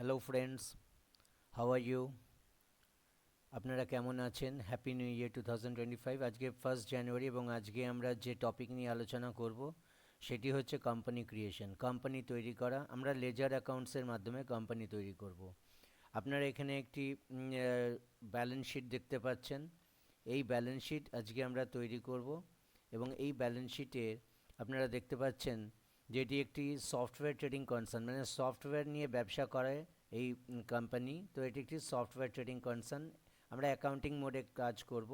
Hello friends how are you আপনারা কেমন আছেন? Happy new year two thousand twenty five আজকে ফার্স্ট জানুয়ারি এবং আজকে আমরা যে টপিক নিয়ে আলোচনা করব, সেটি হচ্ছে কোম্পানি ক্রিয়েশন কোম্পানি তৈরি করা। আমরা লেজার অ্যাকাউন্টসের মাধ্যমে কোম্পানি তৈরি করব। আপনারা এখানে একটি ব্যালেন্স শিট দেখতে পাচ্ছেন। এই ব্যালেন্স শিট আজকে আমরা তৈরি করব এবং এই ব্যালেন্স শিটে আপনারা দেখতে পাচ্ছেন যেটি একটি সফটওয়্যার ট্রেডিং কনসার্ন মানে সফটওয়্যার নিয়ে ব্যবসা করে এই কোম্পানি তো এটি একটি সফটওয়্যার ট্রেডিং কনসার্ন আমরা অ্যাকাউন্টিং মোডে কাজ করব।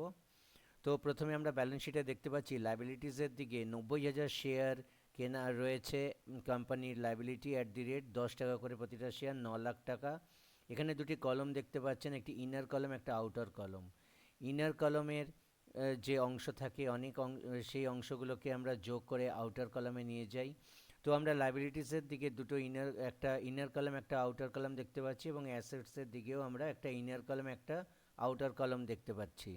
তো প্রথমে আমরা ব্যালেন্স শিটে দেখতে পাচ্ছি লাইবিলিটিসের দিকে নব্বই হাজার শেয়ার কেনা রয়েছে কোম্পানির লাইবিলিটি অ্যাট দি রেট দশ টাকা করে প্রতিটা শেয়ার ন লাখ টাকা। এখানে দুটি কলম দেখতে পাচ্ছেন, একটি ইনার কলম একটা আউটার কলম ইনার কলমের যে অংশ থাকে, অনেক সেই অংশগুলোকে আমরা যোগ করে আউটার কলমে নিয়ে যাই। তো আমরা লাইবিলিটিসের দিকে দুটো ইনার একটা ইনার কলম একটা আউটার কলম দেখতে পাচ্ছি এবং অ্যাসেটসের দিকেও আমরা একটা ইনার কলম একটা আউটার কলম দেখতে পাচ্ছি।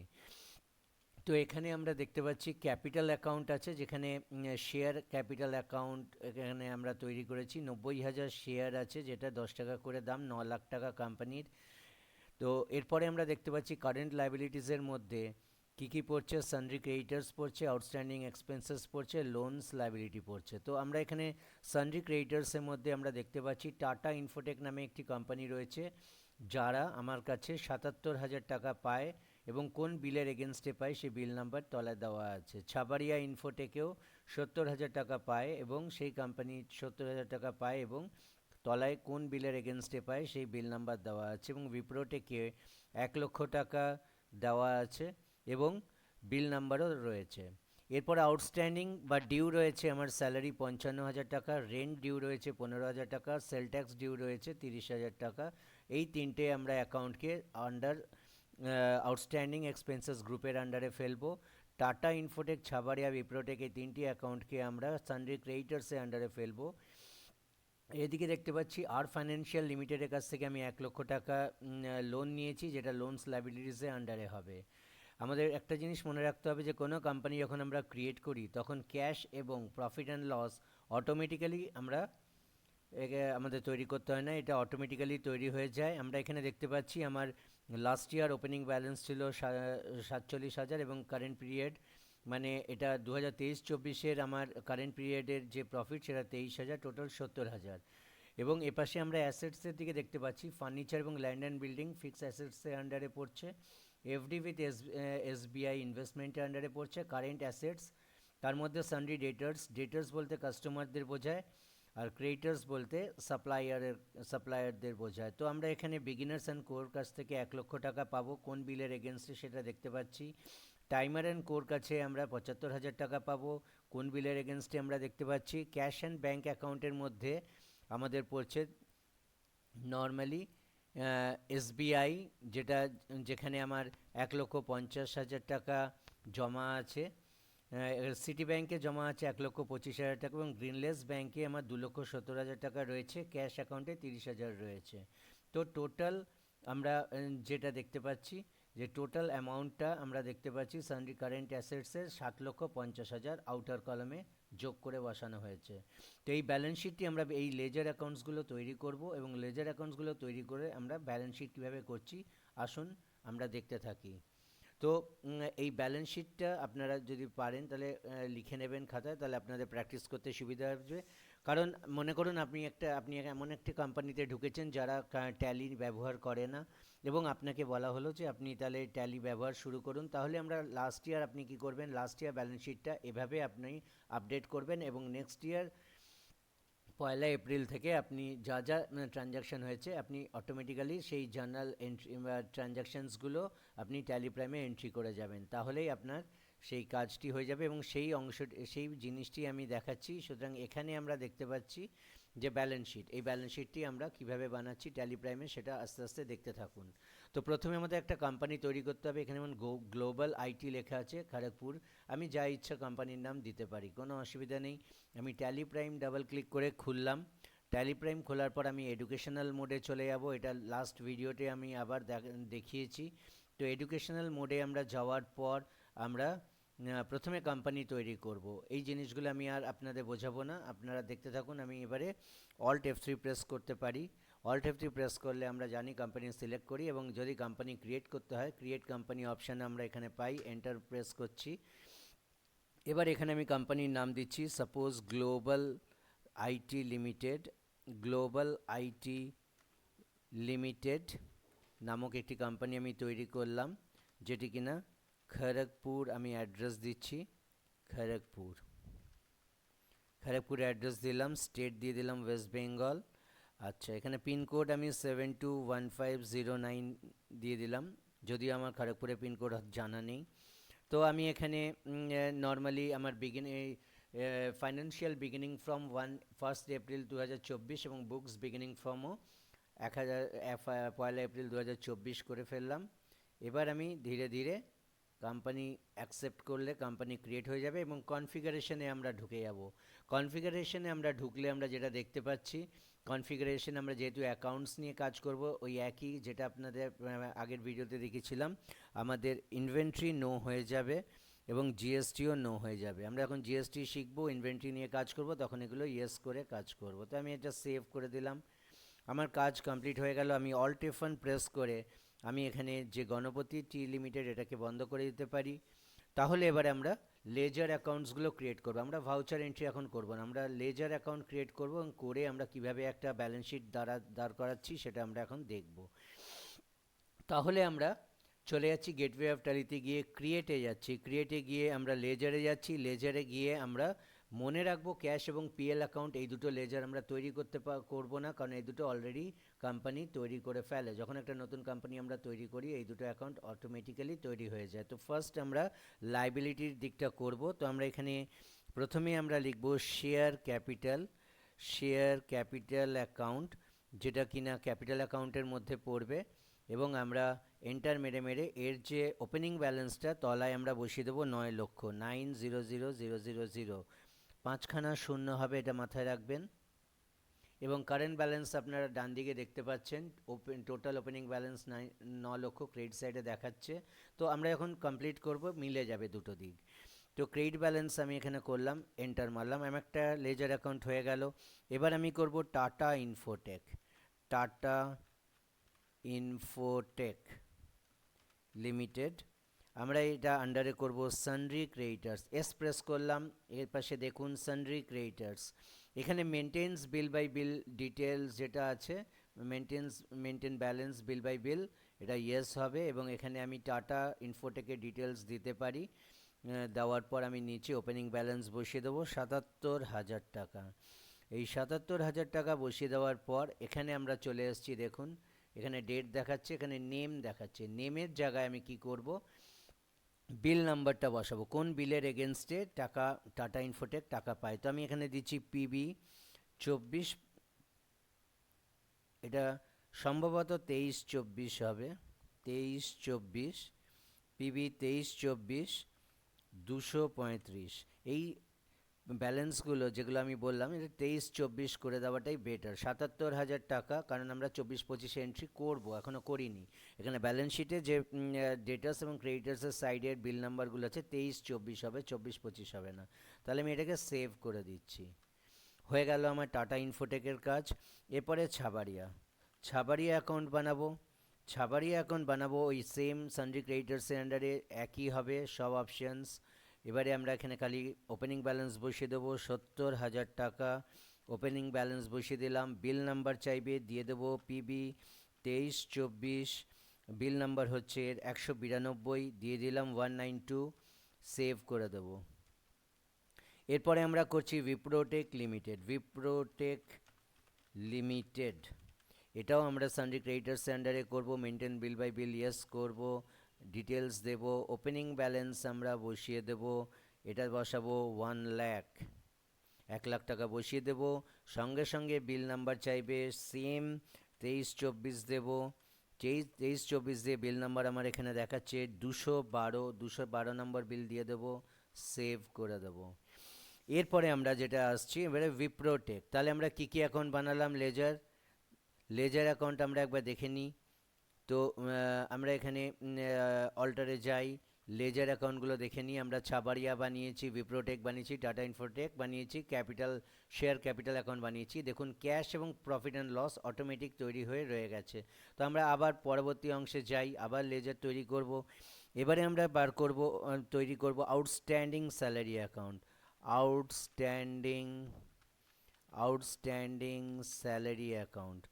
তো এখানে আমরা দেখতে পাচ্ছি ক্যাপিটাল অ্যাকাউন্ট আছে যেখানে শেয়ার ক্যাপিটাল অ্যাকাউন্ট এখানে আমরা তৈরি করেছি। নব্বই হাজার শেয়ার আছে যেটা দশ টাকা করে দাম, ন লাখ টাকা কোম্পানির তো এরপরে আমরা দেখতে পাচ্ছি কারেন্ট লাইবিলিটিসের মধ্যে কী কী পড়ছে? সানরি ক্রেডিটার্স পড়ছে আউটস্ট্যান্ডিং এক্সপেন্সেস পড়ছে লোনস লাইবিলিটি পড়ছে। তো আমরা এখানে সানরি ক্রেডিটার্সের মধ্যে আমরা দেখতে পাচ্ছি টাটা ইনফোটেক নামে একটি কোম্পানি রয়েছে, যারা আমার কাছে সাতাত্তর হাজার টাকা পায় এবং কোন বিলের এগেনস্টে পায়, সেই বিল নাম্বার তলায় দেওয়া আছে। ছাবাড়িয়া ইনফোটেকেও সত্তর হাজার টাকা পায় এবং সেই কোম্পানি সত্তর হাজার টাকা পায় এবং তলায় কোন বিলের এগেনস্টে পায়, সেই বিল নাম্বার দেওয়া আছে এবং বিপ্রোটেকে এক লক্ষ টাকা দেওয়া আছে। এবং বিল নাম্বারও রয়েছে। এরপর আউটস্ট্যান্ডিং বা ডিউ রয়েছে আমার স্যালারি পঞ্চান্ন হাজার টাকা, রেন্ট ডিউ রয়েছে পনেরো হাজার টাকা, সেল ট্যাক্স ডিউ রয়েছে তিরিশ হাজার টাকা। এই তিনটে আমরা অ্যাকাউন্টকে আন্ডার আউটস্ট্যান্ডিং এক্সপেন্সেস গ্রুপের আন্ডারে ফেলব। টাটা ইনফোটেক, ছাবাড়িয়া বিপ্রোটেক এই তিনটি অ্যাকাউন্টকে আমরা সানরি ক্রেডিটার্সের আন্ডারে ফেলব। এদিকে দেখতে পাচ্ছি আর ফাইন্যান্সিয়াল লিমিটেডের কাছ থেকে আমি এক লক্ষ টাকা লোন নিয়েছি, যেটা লোনস লাইবিলিটিসের আন্ডারে হবে। আমাদের একটা জিনিস মনে রাখতে হবে যে, কোনো কোম্পানি যখন আমরা ক্রিয়েট করি, তখন ক্যাশ এবং প্রফিট অ্যান্ড লস অটোমেটিক্যালি আমরা আমাদের তৈরি করতে হয় না। এটা অটোমেটিক্যালি তৈরি হয়ে যায়। আমরা এখানে দেখতে পাচ্ছি আমার লাস্ট ইয়ার ওপেনিং ব্যালেন্স ছিল সাতচল্লিশ হাজার এবং কারেন্ট পিরিয়ড মানে এটা দু হাজার তেইশ চব্বিশের আমার কারেন্ট পিরিয়ডের যে প্রফিট সেটা তেইশ হাজার টোটাল সত্তর হাজার। এবং এপাশে আমরা অ্যাসেটসের দিকে দেখতে পাচ্ছি। ফার্নিচার এবং ল্যান্ড অ্যান্ড বিল্ডিং ফিক্স অ্যাসেটসের আন্ডারে পড়ছে। এফডি উইথ এস এসবিআই ইনভেস্টমেন্টের আন্ডারে পড়ছে কারেন্ট অ্যাসেটস তার মধ্যে সানডি ডেটার্স ডেটার্স বলতে কাস্টমারদের বোঝায়, আর ক্রিয়েটার্স বলতে সাপ্লায়ারের সাপ্লায়ারদের বোঝায়। তো আমরা এখানে বিগিনার্স অ্যান্ড কোর কাছ থেকে এক লক্ষ টাকা পাবো। কোন বিলের এগেনস্টে সেটা দেখতে পাচ্ছি। টাইমার অ্যান্ড কোর কাছে আমরা পঁচাত্তর হাজার টাকা পাবো। কোন বিলের এগেনস্টে আমরা দেখতে পাচ্ছি। ক্যাশ অ্যান্ড ব্যাঙ্ক অ্যাকাউন্টের মধ্যে আমাদের পড়ছে নর্মালি এসবিআই যেটা, যেখানে আমার এক লক্ষ পঞ্চাশ হাজার টাকা জমা আছে সিটি ব্যাংকে জমা আছে এক লক্ষ পঁচিশ হাজার টাকা এবং গ্রিনলেস ব্যাংকে আমার দু লক্ষ সত্তর হাজার টাকা রয়েছে, ক্যাশ অ্যাকাউন্টে তিরিশ হাজার রয়েছে। তো টোটাল আমরা যেটা দেখতে পাচ্ছি যে টোটাল অ্যামাউন্টটা আমরা দেখতে পাচ্ছি সানরি কারেন্ট অ্যাসেটসের সাত লক্ষ পঞ্চাশ হাজার আউটার কলমে যোগ করে বসানো হয়েছে। তো এই ব্যালেন্স শিটটি আমরা এই লেজার অ্যাকাউন্টসগুলো তৈরি করব এবং লেজার অ্যাকাউন্টসগুলো তৈরি করে আমরা ব্যালেন্স শিট কীভাবে করছি, আসুন আমরা দেখতে থাকি। তো এই ব্যালেন্স শিটটা আপনারা যদি পারেন তাহলে লিখে নেবেন খাতায়, তাহলে আপনাদের প্র্যাকটিস করতে সুবিধা হবে। কারণ মনে করুন আপনি একটা, আপনি এমন একটি কোম্পানিতে ঢুকেছেন যারা ট্যালি ব্যবহার করে না। এবং আপনাকে বলা হলো যে আপনি তাহলে ট্যালি ব্যবহার শুরু করুন। তাহলে আমরা লাস্ট ইয়ার আপনি কি করবেন? লাস্ট ইয়ার ব্যালেন্স শিটটা এভাবে আপনি আপডেট করবেন এবং নেক্সট ইয়ার পয়লা এপ্রিল থেকে আপনি যা যা ট্রানজ্যাকশান হয়েছে, আপনি অটোমেটিক্যালি সেই জার্নাল এন্ট্রি ট্রানজ্যাকশানসগুলো আপনি ট্যালিপ্রাইমে এন্ট্রি করে যাবেন। তাহলেই আপনার সেই কাজটি হয়ে যাবে এবং সেই অংশ, সেই জিনিসটি আমি দেখাচ্ছি। সুতরাং এখানে আমরা দেখতে পাচ্ছি যে ব্যালেন্স শিট এই ব্যালেন্স শিটটি আমরা কীভাবে বানাচ্ছি ট্যালিপ্রাইমে সেটা আস্তে আস্তে দেখতে থাকুন। তো প্রথমে আমাদের একটা কোম্পানি তৈরি করতে হবে, এখানে যেমন গ্লোবাল আইটি লেখা আছে খড়গপুর আমি যা ইচ্ছা কোম্পানির নাম দিতে পারি, কোনো অসুবিধা নেই। আমি ট্যালিপ্রাইম ডাবল ক্লিক করে খুললাম। ট্যালিপ্রাইম খোলার পর আমি এডুকেশনাল মোডে চলে যাব। এটা লাস্ট ভিডিওতে আমি আবার দেখিয়েছি। তো এডুকেশনাল মোডে আমরা যাওয়ার পর আমরা প্রথমে কোম্পানি তৈরি করব। এই জিনিসগুলো আমি আর আপনাদের বোঝাবো না। আপনারা দেখতে থাকুন, আমি এবারে অল্ট এফ থ্রি প্রেস করতে পারি। অল্ট এফ প্রেস করলে আমরা জানি কোম্পানি সিলেক্ট করি এবং যদি কোম্পানি ক্রিয়েট করতে হয় ক্রিয়েট কোম্পানি অপশান আমরা এখানে পাই এন্টার প্রেস করছি। এবার এখানে আমি কোম্পানির নাম দিচ্ছি suppose global IT limited global IT limited নামক একটি কোম্পানি আমি তৈরি করলাম, যেটি কিনা খড়গপুর আমি অ্যাড্রেস দিচ্ছি, খড়গপুর। খড়গপুর অ্যাড্রেস দিলাম স্টেট দিয়ে দিলাম ওয়েস্ট বেঙ্গল আচ্ছা এখানে পিনকোড আমি seven two one five zero nine দিয়ে দিলাম, যদিও আমার খড়গপুরে পিনকোড জানা নেই। তো আমি এখানে নর্মালি আমার begin financial beginning from one first April দু হাজার চব্বিশ এবং বুকস বিগিনিং ফ্রমও এক হাজার পয়লা এপ্রিল দু হাজার চব্বিশ করে ফেললাম। এবার আমি ধীরে ধীরে কোম্পানি অ্যাকসেপ্ট করলে কোম্পানি ক্রিয়েট হয়ে যাবে এবং কনফিগারেশনে আমরা ঢুকে যাব। কনফিগারেশনে আমরা ঢুকলে আমরা যেটা দেখতে পাচ্ছি কনফিগারেশন আমরা যেহেতু অ্যাকাউন্টস নিয়ে কাজ করব, ওই একই যেটা আপনাদের আগের ভিডিওতে দেখেছিলাম, আমাদের ইনভেন্ট্রি নো হয়ে যাবে এবং জিএসটিও নো হয়ে যাবে। আমরা এখন জিএসটি শিখব ইনভেন্ট্রি নিয়ে কাজ করব, তখন এগুলো ইয়েস করে কাজ করব। তো আমি এটা সেভ করে দিলাম। আমার কাজ কমপ্লিট হয়ে গেল, আমি অল্ট এফন প্রেস করে আমি এখানে যে গণপতি টি লিমিটেড এটাকে বন্ধ করে দিতে পারি। তাহলে এবারে আমরা লেজার অ্যাকাউন্টসগুলো ক্রিয়েট করব। আমরা ভাউচার এন্ট্রি এখন করব না। আমরা লেজার অ্যাকাউন্ট ক্রিয়েট করব এবং করে আমরা কীভাবে একটা ব্যালেন্স শিট দ্বারা দাঁড় করাচ্ছি সেটা আমরা এখন দেখব। তাহলে আমরা চলে যাচ্ছি গেটওয়ে অফ ট্যালিতে গিয়ে ক্রিয়েটে যাচ্ছি। ক্রিয়েটে গিয়ে আমরা লেজারে যাচ্ছি। লেজারে গিয়ে আমরা মনে রাখব ক্যাশ এবং পিএল অ্যাকাউন্ট, এই দুটো লেজার আমরা তৈরি করতে করব না, কারণ এই দুটো অলরেডি কোম্পানি তৈরি করে ফেলে। যখন একটা নতুন কোম্পানি আমরা তৈরি করি, এই দুটো অ্যাকাউন্ট অটোমেটিক্যালি তৈরি হয়ে যায়। তো ফার্স্ট আমরা লাইবিলিটির দিকটা করব। তো আমরা এখানে প্রথমে আমরা লিখব share capital share capital account যেটা কিনা ক্যাপিটাল অ্যাকাউন্টের মধ্যে পড়বে। এবং আমরা এন্টার মেরে মেরে এর যে ওপেনিং ব্যালেন্সটা তলায় আমরা বসিয়ে দেবো নয় লক্ষ nine zero zero zero zero zero পাঁচখানা শূন্য হবে এটা মাথায় রাখবেন। এবং কারেন্ট ব্যালেন্স আপনারা ডান দিকে দেখতে পাচ্ছেন ওপেন টোটাল ওপেনিং ব্যালেন্স নাই, ন লক্ষ ক্রেডিট সাইডে দেখাচ্ছে। তো আমরা এখন কমপ্লিট করব, মিলে যাবে দুটো দিক। তো ক্রেডিট ব্যালেন্স আমি এখানে করলাম এন্টার মারলাম, আমার একটা লেজার অ্যাকাউন্ট হয়ে গেল। এবার আমি করব Tata Infotech Tata Infotech limited আমরা এটা আন্ডারে করব সানরি ক্রিয়েটার্স এস প্রেস করলাম, এর পাশে দেখুন সানরি ক্রিয়েটার্স এখানে maintains bill by bill details যেটা আছে maintains maintain balance bill by bill এটা ইয়েস হবে এবং এখানে আমি টাটা ইনফোটেকের ডিটেলস দিতে পারি। দেওয়ার পর আমি নিচে ওপেনিং ব্যালেন্স বসিয়ে দেবো সাতাত্তর হাজার টাকা। এই সাতাত্তর হাজার টাকা বসিয়ে দেওয়ার পর এখানে আমরা চলে এসেছি, দেখুন। এখানে ডেট দেখাচ্ছে, এখানে নেম দেখাচ্ছে। নেমের জায়গায় আমি কি করব? বিল নাম্বারটা বসাবো। কোন বিলের এগেনস্টে টাকা, টাটা ইনফোটেক টাকা পায়? তো আমি এখানে দিচ্ছি পিবি চব্বিশ, এটা সম্ভবত তেইশ চব্বিশ হবে। তেইশ চব্বিশ পিবি তেইশ চব্বিশ, দুশো পঁয়ত্রিশ। এই ব্যালেন্সগুলো যেগুলো আমি বললাম এটা তেইশ, চব্বিশ করে দেওয়াটাই বেটার সাতাত্তর হাজার টাকা, কারণ আমরা চব্বিশ, পঁচিশে এন্ট্রি করব এখনও করিনি। এখানে ব্যালেন্স শিটে যে ডেটাস এবং ক্রেডিটার্সের সাইডের বিল নাম্বারগুলো আছে, তেইশ, চব্বিশ হবে, চব্বিশ, পঁচিশ হবে না। তাহলে আমি এটাকে সেভ করে দিচ্ছি। হয়ে গেল আমার টাটা ইনফোটেকের কাজ। এরপরে ছাবাড়িয়া। ছাবাড়িয়া অ্যাকাউন্ট বানাবো। ছাবাড়িয়া অ্যাকাউন্ট বানাবো, ওই সেম সানডি ক্রেডিটার্সের আন্ডারে একই হবে, সব অপশানস এবারে আমরা এখানে খালি ওপেনিং ব্যালেন্স বসিয়ে দেবো, সত্তর হাজার টাকা। ওপেনিং ব্যালেন্স বসিয়ে দিলাম বিল নাম্বার চাইবে, দিয়ে দেবো পিবি তেইশ, চব্বিশ। বিল নাম্বার হচ্ছে একশো বিরানব্বই, দিয়ে দিলাম ওয়ান নাইন টু সেভ করে দেবো। এরপরে আমরা করছি উইপ্রোটেক লিমিটেড উইপ্রোটেক লিমিটেড এটাও আমরা সানডি ক্রেডিটার্স আন্ডারে করব maintain bill by bill yes করব। ডিটেলস দেব ওপেনিং ব্যালেন্স আমরা বসিয়ে দেব, এটা বসাবো ওয়ান ল্যাক এক লাখ টাকা বসিয়ে দেব, সঙ্গে সঙ্গে বিল নাম্বার চাইবে সেম তেইশ চব্বিশ দেব। তেইশ তেইশ চব্বিশ দিয়ে বিল নাম্বার আমার এখানে দেখাচ্ছে, দুশো বারো দুশো বারো নম্বর বিল দিয়ে দেবো সেভ করে দেবো। এরপরে আমরা যেটা আসছি, এবারে উইপ্রোটেক তাহলে আমরা কী কী অ্যাকাউন্ট বানালাম লেজার লেজার অ্যাকাউন্ট আমরা একবার দেখে নিই। তো আমরা এখানে অল্টারে যাই লেজার অ্যাকাউন্টগুলো দেখে নিই, আমরা ছাবারিয়া বানিয়েছি বিপ্রোটেক বানিয়েছি টাটা ইনফোটেক বানিয়েছি ক্যাপিটাল শেয়ার ক্যাপিটাল অ্যাকাউন্ট বানিয়েছি। দেখুন ক্যাশ এবং প্রফিট অ্যান্ড লস অটোমেটিক তৈরি হয়ে রয়ে গেছে। তো আমরা আবার পরবর্তী অংশে যাই, আবার লেজার তৈরি করব। এবারে আমরা বার করব তৈরি করব outstanding salary account outstanding outstanding salary account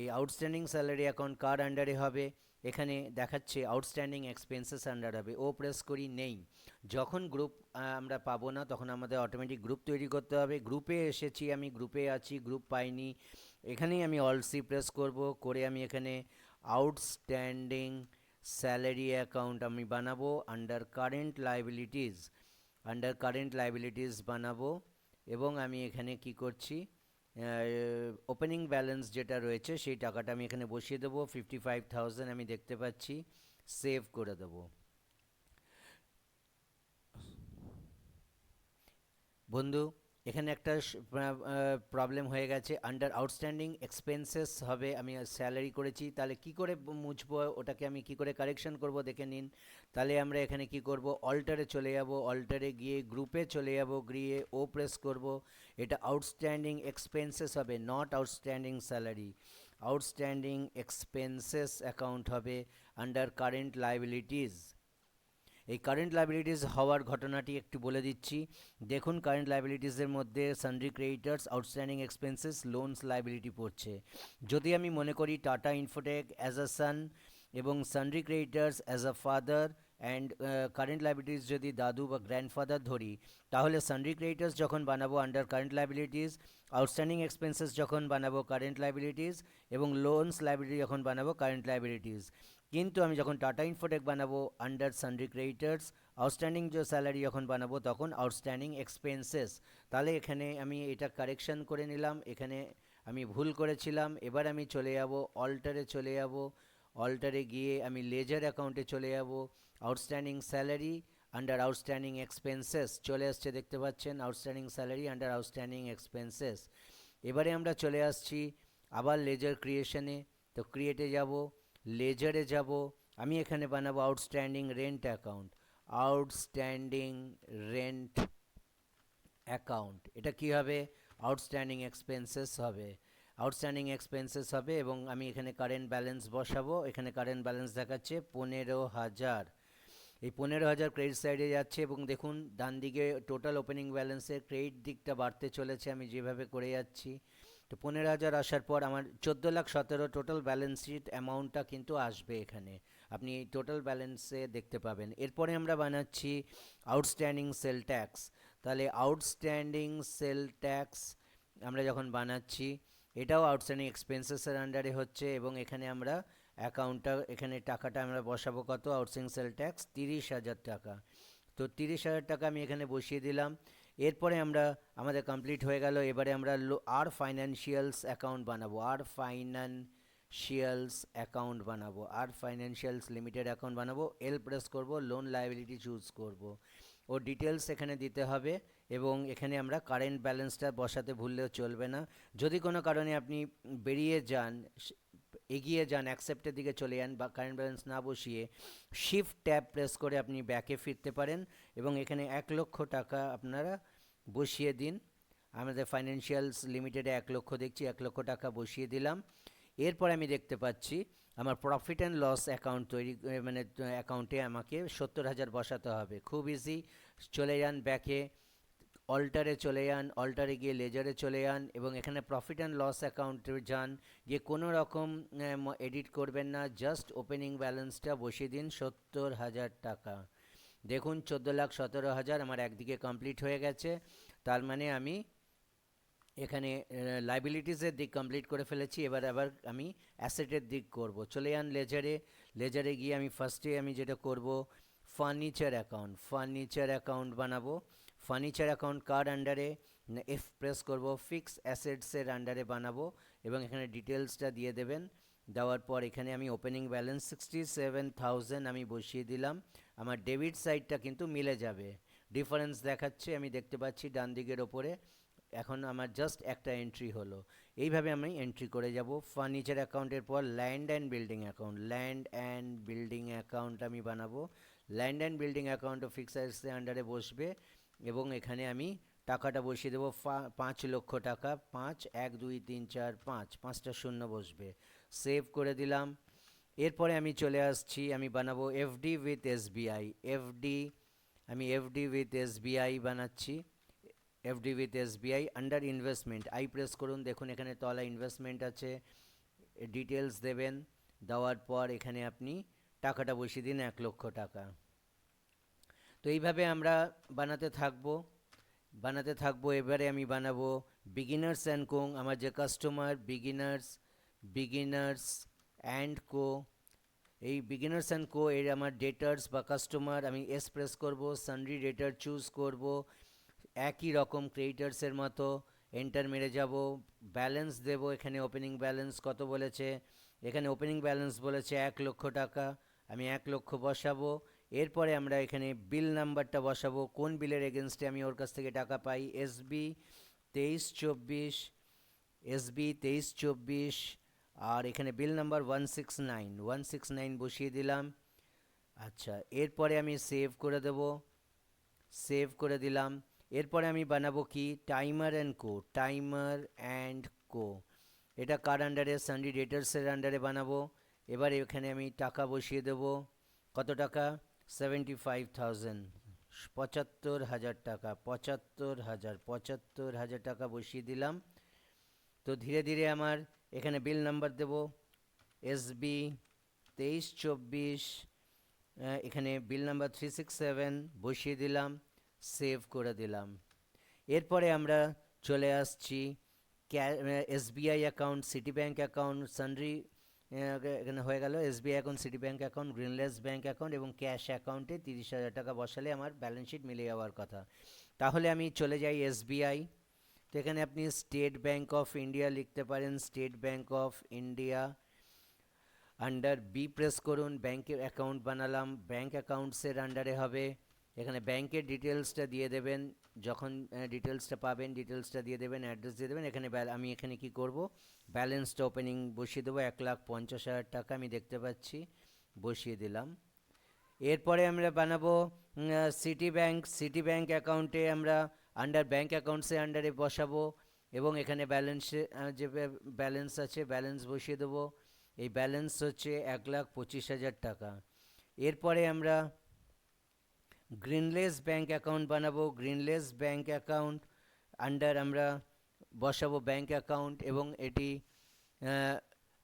এই আউটস্ট্যান্ডিং স্যালারি অ্যাকাউন্ট কার আন্ডারে হবে? এখানে দেখাচ্ছে আউটস্ট্যান্ডিং এক্সপেন্সেস আন্ডার হবে। ও প্রেস করি নেই। যখন গ্রুপ আমরা পাবো না, তখন আমাদের অটোমেটিক গ্রুপ তৈরি করতে হবে। গ্রুপে এসেছি আমি গ্রুপে আছি গ্রুপ পাইনি। এখানেই আমি অল সি প্রেস করব, করে আমি এখানে আউটস্ট্যান্ডিং স্যালারি অ্যাকাউন্ট আমি বানাবো under current liabilities under current liabilities বানাবো এবং আমি এখানে কি করছি? ওপেনিং ব্যালেন্স যেটা রয়েছে, সেই টাকাটা আমি এখানে বসিয়ে দেবো। ফিফটি ফাইভ থাউজেন্ড আমি দেখতে পাচ্ছি। সেভ করে দেবো। বন্ধু এখানে একটা প্রবলেম হয়ে গেছে। আন্ডার আউটস্ট্যান্ডিং এক্সপেন্সেস হবে, আমি স্যালারি করেছি। তাহলে কি করে মুছবো? ওটাকে আমি কি করে কারেকশন করব? দেখে নিন। তাহলে আমরা এখানে কি করব? অল্টারে চলে যাব। অল্টারে গিয়ে গ্রুপে চলে যাব। গিয়ে ও প্রেস করব। এটা আউটস্ট্যান্ডিং এক্সপেন্সেস হবে not outstanding salary outstanding expenses account হবে আন্ডার কারেন্ট লাইবিলিটিস এই কারেন্ট লাইবিলিটিস হওয়ার ঘটনাটি একটু বলে দিচ্ছি। দেখুন কারেন্ট লাইবিলিটিসের মধ্যে sundry creditors outstanding expenses loans liability পড়ছে। যদি আমি মনে করি Tata infotech as a son এবং sundry creditors as a father and current liabilities যদি দাদু বা গ্র্যান্ডফাদার ধরি, তাহলে সানড্রি ক্রেডিটার্স যখন বানাবো under current liabilities outstanding expenses যখন বানাবো কারেন্ট লাইবিলিটিস এবং লোনস লাইবিলিটি যখন বানাবো কারেন্ট লাইবিলিটিস কিন্তু আমি যখন টাটা ইনফোটেক বানাবো আন্ডার সানড্রি ক্রেডিটার্স আউটস্ট্যান্ডিং যে স্যালারি যখন বানাবো, তখন আউটস্ট্যান্ডিং এক্সপেন্সেস তাহলে এখানে আমি এটা কারেকশন করে নিলাম, এখানে আমি ভুল করেছিলাম, এবার আমি চলে যাব অল্টারে চলে যাব অল্টারে গিয়ে আমি লেজার অ্যাকাউন্টে চলে যাব outstanding salary under outstanding expenses চলে আসছে দেখতে পাচ্ছেন outstanding salary under outstanding expenses এবারে আমরা চলে আসছি আবার লেজার ক্রিয়েশনে তো ক্রিয়েটে যাব লেজারে যাব, আমি এখানে বানাবো outstanding rent account outstanding rent account এটা কি হবে? আউটস্ট্যান্ডিং এক্সপেন্সেস হবে। আউটস্ট্যান্ডিং এক্সপেন্সেস হবে এবং আমি এখানে কারেন্ট ব্যালেন্স বসাবো। এখানে কারেন্ট ব্যালেন্স দেখাচ্ছে পনেরো হাজার। এই পনেরো হাজার ক্রেডিট সাইডে যাচ্ছে এবং দেখুন ডান দিকে টোটাল ওপেনিং ব্যালেন্সের ক্রেডিট দিকটা বাড়তে চলেছে, আমি যেভাবে করে যাচ্ছি। তো পনেরো হাজার আসার পর আমার চোদ্দ লাখ সতেরো টোটাল ব্যালেন্স শিট অ্যামাউন্টটা কিন্তু আসবে এখানে। আপনি এই টোটাল ব্যালেন্সে দেখতে পাবেন। এরপরে আমরা বানাচ্ছি আউটস্ট্যান্ডিং সেল ট্যাক্স তাহলে আউটস্ট্যান্ডিং সেল ট্যাক্স আমরা যখন বানাচ্ছি, এটাও আউটস্ট্যান্ডিং এক্সপেন্সেসের আন্ডারে হচ্ছে এবং এখানে আমরা অ্যাকাউন্টটা এখানে টাকাটা আমরা বসাবো কত? আউটস্ট্যান্ডিং সেল ট্যাক্স তিরিশ হাজার টাকা। তো তিরিশ হাজার টাকা আমি এখানে বসিয়ে দিলাম। এরপরে আমরা, আমাদের কমপ্লিট হয়ে গেল, এবারে আমরা আর ফাইন্যান্সিয়ালস অ্যাকাউন্ট বানাবো, আর ফাইন্যান্সিয়ালস অ্যাকাউন্ট বানাবো, আর ফাইন্যান্সিয়ালস লিমিটেড অ্যাকাউন্ট বানাবো এল প্রেস করব লোন লাইবিলিটি চুজ করব। ও ডিটেলস এখানে দিতে হবে এবং এখানে আমরা কারেন্ট ব্যালেন্সটা বসাতে ভুললেও চলবে না। যদি কোনো কারণে আপনি বেরিয়ে যান এগিয়ে যান অ্যাকসেপ্টের দিকে চলে যান বা কারেন্ট ব্যালেন্স না বসিয়ে শিফট ট্যাব প্রেস করে আপনি ব্যাকে ফিরতে পারেন এবং এখানে এক লক্ষ টাকা আপনারা বসিয়ে দিন। আমাদের ফাইন্যান্সিয়ালস লিমিটেডে এক লক্ষ দেখছি, এক লক্ষ টাকা বসিয়ে দিলাম। এরপর আমি দেখতে পাচ্ছি আমার প্রফিট অ্যান্ড লস অ্যাকাউন্ট তৈরি মানে অ্যাকাউন্টে আমাকে সত্তর হাজার বসাতে হবে। খুব ইজি চলে যান ব্যাকে অল্টারে চলে যান অল্টারে গিয়ে লেজারে চলে যান এবং এখানে প্রফিট অ্যান্ড লস অ্যাকাউন্টে যান। গিয়ে কোনো রকম এডিট করবেন না জাস্ট ওপেনিং ব্যালেন্সটা বসিয়ে দিন সত্তর হাজার টাকা। দেখুন চোদ্দ লাখ সতেরো হাজার আমার একদিকে কমপ্লিট হয়ে গেছে। তার মানে আমি এখানে লাইবিলিটিসের দিক কমপ্লিট করে ফেলেছি। এবার আবার আমি অ্যাসেটের দিক করব। চলে যান লেজারে লেজারে গিয়ে আমি ফার্স্টে আমি যেটা করব ফার্নিচার অ্যাকাউন্ট ফার্নিচার অ্যাকাউন্ট বানাবো। ফার্নিচার অ্যাকাউন্ট কার আন্ডারে এফ প্রেস করব ফিক্স অ্যাসেটসের আন্ডারে বানাবো এবং এখানে ডিটেলসটা দিয়ে দেবেন। দেওয়ার পর এখানে আমি opening balance sixty seven thousand আমি বসিয়ে দিলাম। আমার ডেবিট সাইডটা কিন্তু মিলে যাবে। ডিফারেন্স দেখাচ্ছে, আমি দেখতে পাচ্ছি ডান দিকের ওপরে। এখন আমার জাস্ট একটা এন্ট্রি হলো। এইভাবে আমি এন্ট্রি করে যাব। ফার্নিচার অ্যাকাউন্টের পর land and building account land and building account আমি বানাবো। ল্যান্ড অ্যান্ড বিল্ডিং অ্যাকাউন্ট ও ফিক্সড অ্যাসেটসের আন্ডারে বসবে। এবং এখানে আমি টাকাটা বসিয়ে দেবো পাঁচ লক্ষ টাকা, পাঁচ, এক, দুই, তিন, চার, পাঁচ, পাঁচটা শূন্য বসবে। সেভ করে দিলাম। এরপরে আমি চলে আসছি, আমি বানাবো এফডি উইথ এসবিআই। এফডি, আমি এফডি উইথ এসবিআই বানাচ্ছি। FD with SBI under investment I press করুন, দেখুন এখানে তলা ইনভেস্টমেন্ট আছে। ডিটেলস দেবেন, দেওয়ার পর এখানে আপনি টাকাটা বসিয়ে দিন এক লক্ষ টাকা। তো এইভাবে আমরা বানাতে থাকব। বানাতে থাকব, এবারে আমি বানাবো বিগিনার্স অ্যান্ড কোং আমার যে customer beginners beginners and co এই বিগিনার্স অ্যান্ড কো এর আমার ডেটার্স বা কাস্টমার আমি এস প্রেস করব সানরি ডেটার চুজ করব, একই রকম ক্রেডিটার্সের মতো এন্টার মেরে যাব ব্যালেন্স দেব এখানে ওপেনিং ব্যালেন্স কত বলেছে, এখানে ওপেনিং ব্যালেন্স বলেছে এক লক্ষ টাকা, আমি এক লক্ষ বসাবো এরপরে আমরা এখানে বিল নাম্বারটা বসাবো। কোন বিলের এগেনস্টে আমি ওর কাছ থেকে টাকা পাই? এসবি তেইশ চব্বিশ এসবি তেইশ চব্বিশ, আর এখানে bill number one six nine. One six nine বসিয়ে দিলাম। আচ্ছা এরপরে আমি সেভ করে দেব। সেভ করে দিলাম। এরপরে আমি বানাবো কি? Timer and co. Timer and co. এটা কার আন্ডারে? সানডি ডেটার্সের আন্ডারে বানাবো। এবার এখানে আমি টাকা বসিয়ে দেব। কত টাকা? সেভেন্টি ফাইভ থাউজেন্ড পঁচাত্তর হাজার টাকা, পঁচাত্তর হাজার পঁচাত্তর হাজার টাকা বসিয়ে দিলাম। তো ধীরে ধীরে আমার এখানে বিল নাম্বার দেব এসবি তেইশ চব্বিশ এখানে bill number three six seven বসিয়ে দিলাম সেভ করে দিলাম। এরপরে আমরা চলে আসছি SBI account Citi bank account সানরি এখানে হয়ে গেল SBI account Citi bank account Grindlays bank account এবং ক্যাশ অ্যাকাউন্টে তিরিশ হাজার টাকা বসালে আমার ব্যালেন্স শিট মিলে যাওয়ার কথা। তাহলে আমি চলে যাই এসবিআই। তো এখানে আপনি স্টেট ব্যাঙ্ক অফ ইন্ডিয়া লিখতে পারেন state bank of India under B press করুন ব্যাঙ্কের অ্যাকাউন্ট বানালাম ব্যাঙ্ক অ্যাকাউন্টসের আন্ডারে হবে। এখানে ব্যাংকের ডিটেলসটা দিয়ে দেবেন যখন ডিটেলসটা পাবেন ডিটেলসটা দিয়ে দেবেন অ্যাড্রেস দিয়ে দেবেন, এখানে আমি এখানে কি করব? ব্যালেন্সটা ওপেনিং বসিয়ে দেবো, এক লাখ পঞ্চাশ হাজার টাকা আমি দেখতে পাচ্ছি, বসিয়ে দিলাম। এরপরে আমরা বানাবো সিটি ব্যাংক সিটি ব্যাংক অ্যাকাউন্টে আমরা আন্ডার ব্যাংক অ্যাকাউন্টসের আন্ডারে বসাবো এবং এখানে ব্যালেন্সে যে ব্যালেন্স আছে ব্যালেন্স বসিয়ে দেবো। এই ব্যালেন্স হচ্ছে এক লাখ পঁচিশ হাজার টাকা। এরপরে আমরা গ্রিনলেস ব্যাংক অ্যাকাউন্ট বানাবো গ্রিনলেস ব্যাংক অ্যাকাউন্ট আন্ডার আমরা বসাবো ব্যাংক অ্যাকাউন্ট এবং এটি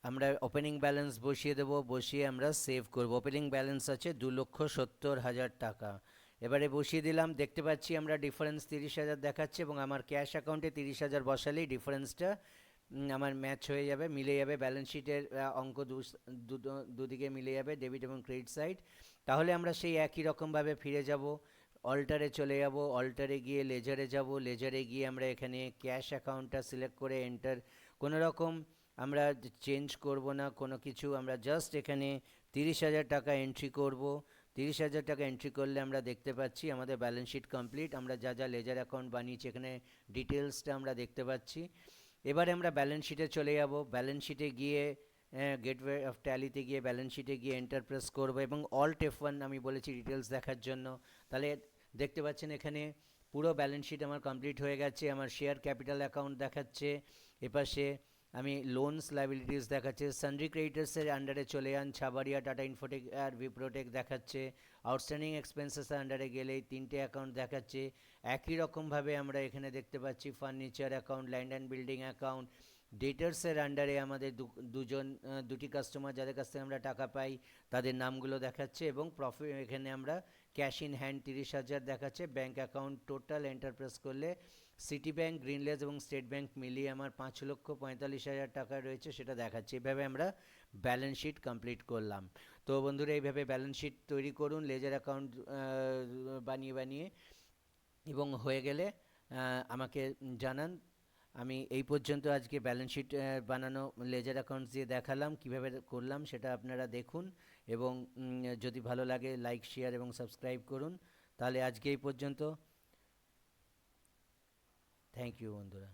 আমরা ওপেনিং ব্যালেন্স বসিয়ে দেবো, বসিয়ে আমরা সেভ করব। ওপেনিং ব্যালেন্স আছে দু লক্ষ সত্তর হাজার টাকা। এবারে বসিয়ে দিলাম, দেখতে পাচ্ছি আমরা ডিফারেন্স তিরিশ হাজার দেখাচ্ছে এবং আমার ক্যাশ অ্যাকাউন্টে তিরিশ হাজার বসালেই ডিফারেন্সটা আমার ম্যাচ হয়ে যাবে, মিলে যাবে। ব্যালেন্স শিটের অঙ্ক দুদিকে মিলে যাবে ডেবিট এবং ক্রেডিট সাইড তাহলে আমরা সেই একই রকমভাবে ফিরে যাব অল্টারে চলে যাব অল্টারে গিয়ে লেজারে যাব লেজারে গিয়ে আমরা এখানে ক্যাশ অ্যাকাউন্টটা সিলেক্ট করে এন্টার কোনো রকম আমরা চেঞ্জ করব না, কোনো কিছু, আমরা জাস্ট এখানে তিরিশ হাজার টাকা এন্ট্রি করব, তিরিশ হাজার টাকা এন্ট্রি করলে আমরা দেখতে পাচ্ছি আমাদের ব্যালেন্স শিট কমপ্লিট আমরা যা যা লেজার অ্যাকাউন্ট বানিয়েছি এখানে ডিটেলসটা আমরা দেখতে পাচ্ছি। এবারে আমরা ব্যালেন্স শিটে চলে যাব ব্যালেন্স শিটে গিয়ে গেটওয়ে অফ ট্যালিতে গিয়ে ব্যালেন্স শিটে গিয়ে এন্টার প্রেস করব এবং অল এফ ওয়ান আমি বলেছি ডিটেলস দেখার জন্য। তাহলে দেখতে পাচ্ছেন এখানে পুরো ব্যালেন্স শিট আমার কমপ্লিট হয়ে গেছে, আমার শেয়ার ক্যাপিটাল অ্যাকাউন্ট দেখাচ্ছে, এপাশে আমি লোনস লাইবিলিটিস দেখাচ্ছে সানরি ক্রেডিটার্সের আন্ডারে চলে যান ছাবাড়িয়া টাটা ইনফোটেক আর বিপ্রোটেক দেখাচ্ছে আউটস্ট্যান্ডিং এক্সপেন্সেসের আন্ডারে গেলে তিনটে অ্যাকাউন্ট দেখাচ্ছে। একই রকমভাবে আমরা এখানে দেখতে পাচ্ছি furniture account land and building account ডেটার্সের আন্ডারে আমাদের দুজন দুটি কাস্টমার যাদের কাছ থেকে আমরা টাকা পাই, তাদের নামগুলো দেখাচ্ছে এবং প্রফিট এখানে আমরা ক্যাশ ইন হ্যান্ড তিরিশ হাজার দেখাচ্ছে। Bank account total enter press করলে সিটি ব্যাংক গ্রিনলেস এবং স্টেট ব্যাংক মিলিয়ে আমার পাঁচ লক্ষ পঁয়তাল্লিশ হাজার টাকা রয়েছে সেটা দেখাচ্ছে। এভাবে আমরা ব্যালেন্স শিট কমপ্লিট করলাম। তো বন্ধুরা, এইভাবে ব্যালেন্স শিট তৈরি করুন লেজার অ্যাকাউন্ট বানিয়ে বানিয়ে এবং হয়ে গেলে আমাকে জানান। আমি এই পর্যন্ত আজকে ব্যালেন্স শিট বানানো লেজার অ্যাকাউন্টস দিয়ে দেখালাম, কীভাবে করলাম সেটা আপনারা দেখুন এবং যদি ভালো লাগে লাইক শেয়ার এবং সাবস্ক্রাইব করুন। তাহলে আজকে এই পর্যন্ত। থ্যাংক ইউ বন্ধুরা।